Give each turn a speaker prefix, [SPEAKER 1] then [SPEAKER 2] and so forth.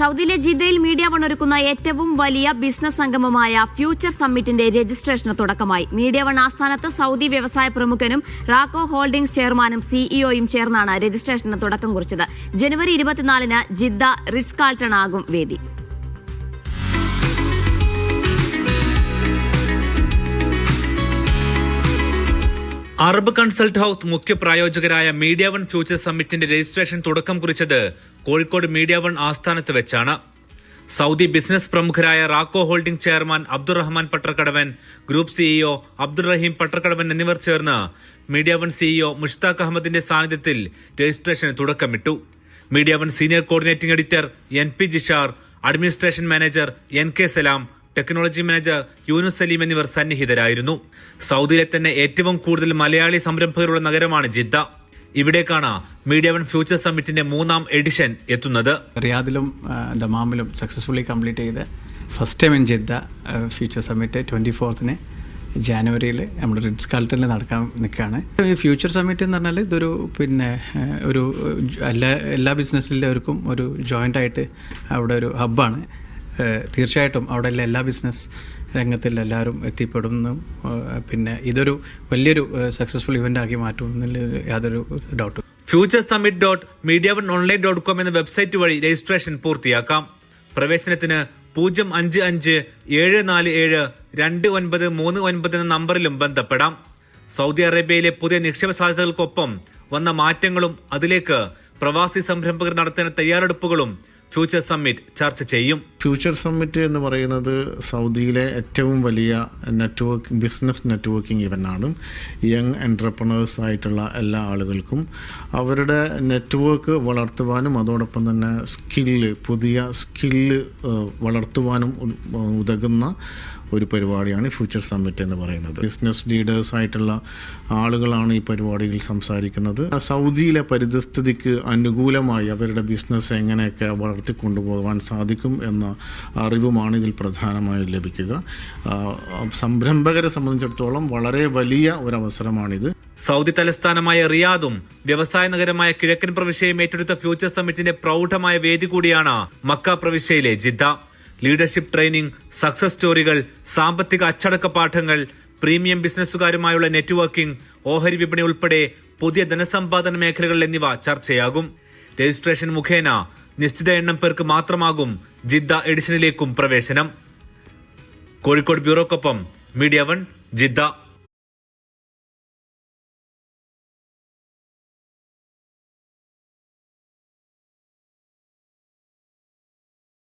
[SPEAKER 1] സൗദിയിലെ ജിദ്ദയിൽ media one ഒരുക്കുന്ന ഏറ്റവും വലിയ ബിസിനസ് സംഗമമായ ഫ്യൂച്ചർ സമ്മിറ്റിന്റെ രജിസ്ട്രേഷന് തുടക്കമായി. മീഡിയ വൺ ആസ്ഥാനത്ത് സൗദി വ്യവസായ പ്രമുഖനും റാക്കോ ഹോൾഡിംഗ്സ് ചെയർമാനും സിഇഒയും ചേർന്നാണ് രജിസ്ട്രേഷന് തുടക്കം കുറിച്ചത്. ജനുവരി ഇരുപത്തിനാലിന് ജിദ്ദ റിസ്കാൾട്ടൺ കാൾട്ടൺ ആകും വേദി.
[SPEAKER 2] അറബ് കൺസൾട്ട് ഹൌസ് മുഖ്യ പ്രായോജകരായ മീഡിയ വൺ ഫ്യൂച്ചർ സമ്മിറ്റിന്റെ രജിസ്ട്രേഷൻ തുടക്കം കുറിച്ചത് കോഴിക്കോട് മീഡിയ വൺ ആസ്ഥാനത്ത് വെച്ചാണ്. സൗദി ബിസിനസ് പ്രമുഖരായ Raco holding chairman Abdurahman Pattarkadavan group CEO Abdurahim Pattarkadavan എന്നിവർ ചേർന്ന് മീഡിയ വൺ സിഇഒ മുഷ്താഖ് അഹമ്മദിന്റെ സാന്നിധ്യത്തിൽ രജിസ്ട്രേഷന് തുടക്കമിട്ടു. Media one senior coordinating editor N P Jishar administration manager N K Salam technology manager Yunus Saleem എന്നിവർ സന്നിഹിതരായിരുന്നു. സൗദിയിലെ തന്നെ ഏറ്റവും കൂടുതൽ മലയാളി സംരംഭകരുള്ള നഗരമാണ് ജിദ്ദ. ഇവിടേക്കാണ് മീഡിയ വൺ ഫ്യൂച്ചർ സമ്മിറ്റിന്റെ മൂന്നാം എഡിഷൻ എത്തുന്നത്.
[SPEAKER 3] റിയാദിലും ദമാമിലും സക്സസ്ഫുള്ളി കംപ്ലീറ്റ് ചെയ്ത് first time in Jeddah future summit twenty ഫോർത്തിന് ജാനുവരിയിൽ നമ്മുടെ റിഡ്സ് കാൾട്ടനിൽ നടക്കാൻ നിൽക്കുകയാണ്. ഈ ഫ്യൂച്ചർ സമ്മിറ്റ് എന്ന് പറഞ്ഞാൽ ഇതൊരു പിന്നെ ഒരു എല്ലാ എല്ലാ ബിസിനസ്സിലുള്ളവർക്കും ഒരു ജോയിന്റ് ആയിട്ട് അവിടെ ഒരു ഹബ്ബാണ് തീർച്ചയായിട്ടും അവിടെയുള്ള എല്ലാ ബിസിനസ് രംഗത്തിൽ എല്ലാവരും എത്തിപ്പെടുന്നു. പിന്നെ ഇതൊരു വലിയൊരു സക്സസ്ഫുൾ ഇവന്റ് ആക്കി മാറ്റും യാതൊരു ഡൗട്ടും
[SPEAKER 2] future summit dot media one online dot com എന്ന വെബ്സൈറ്റ് വഴി രജിസ്ട്രേഷൻ പൂർത്തിയാക്കാം. പ്രവേശനത്തിന് പൂജ്യം അഞ്ച് അഞ്ച് ഏഴ് നാല് ഏഴ് രണ്ട് ഒൻപത് മൂന്ന് ഒൻപത് എന്ന നമ്പറിലും ബന്ധപ്പെടാം. സൗദി അറേബ്യയിലെ പുതിയ നിക്ഷേപ സാധ്യതകൾക്കൊപ്പം വന്ന മാറ്റങ്ങളും അതിലേക്ക് പ്രവാസി സംരംഭകർ നടത്തുന്ന തയ്യാറെടുപ്പുകളും ഫ്യൂച്ചർ സമ്മിറ്റ് ചർച്ച ചെയ്യും.
[SPEAKER 4] ഫ്യൂച്ചർ സമ്മിറ്റ് എന്ന് പറയുന്നത് സൗദിയിലെ ഏറ്റവും വലിയ നെറ്റ്വർക്ക് ബിസിനസ് നെറ്റ്വർക്കിംഗ് ഇവന്റാണ് യങ് എന്റർപ്രണേഴ്സ് ആയിട്ടുള്ള എല്ലാ ആളുകൾക്കും അവരുടെ നെറ്റ്വർക്ക് വളർത്തുവാനും അതോടൊപ്പം തന്നെ സ്കില്ല് പുതിയ സ്കില്ല് വളർത്തുവാനും ഉതകുന്ന ഒരു പരിപാടിയാണ് ഫ്യൂച്ചർ സമ്മിറ്റ് എന്ന് പറയുന്നത്. ബിസിനസ് ലീഡേഴ്സ് ആയിട്ടുള്ള ആളുകളാണ് ഈ പരിപാടിയിൽ സംസാരിക്കുന്നത്. സൗദിയിലെ പരിതസ്ഥിതിക്ക് അനുകൂലമായി അവരുടെ ബിസിനസ് എങ്ങനെയൊക്കെ വളർത്തിക്കൊണ്ടുപോകാൻ സാധിക്കും എന്ന അറിവുമാണ് ഇതിൽ പ്രധാനമായും ലഭിക്കുക. സംരംഭകരെ സംബന്ധിച്ചിടത്തോളം വളരെ വലിയ ഒരു അവസരമാണിത്
[SPEAKER 2] സൗദി തലസ്ഥാനമായ റിയാദും വ്യവസായ നഗരമായ കിഴക്കൻ പ്രവിശ്യയും ഏറ്റെടുത്ത ഫ്യൂച്ചർ സമ്മിറ്റിന്റെ പ്രൗഢമായ വേദി കൂടിയാണ് മക്ക പ്രവിശ്യയിലെ ജിദ്ദ. ലീഡർഷിപ്പ് ട്രെയിനിംഗ് സക്സസ് സ്റ്റോറികൾ സാമ്പത്തിക അച്ചടക്ക പാഠങ്ങൾ പ്രീമിയം ബിസിനസ്സുകാരുമായുള്ള നെറ്റ്വർക്കിംഗ് ഓഹരി വിപണി ഉൾപ്പെടെ പുതിയ ധനസമ്പാദന മേഖലകൾ എന്നിവ ചർച്ചയാകും. രജിസ്ട്രേഷൻ മുഖേന നിശ്ചിത എണ്ണം പേർക്ക് മാത്രമാകും ജിദ്ദ എഡിഷനിലേക്കും പ്രവേശനം. കോഴിക്കോട് ബ്യൂറോക്കൊപ്പം മീഡിയ വൺ ജിദ്ദ.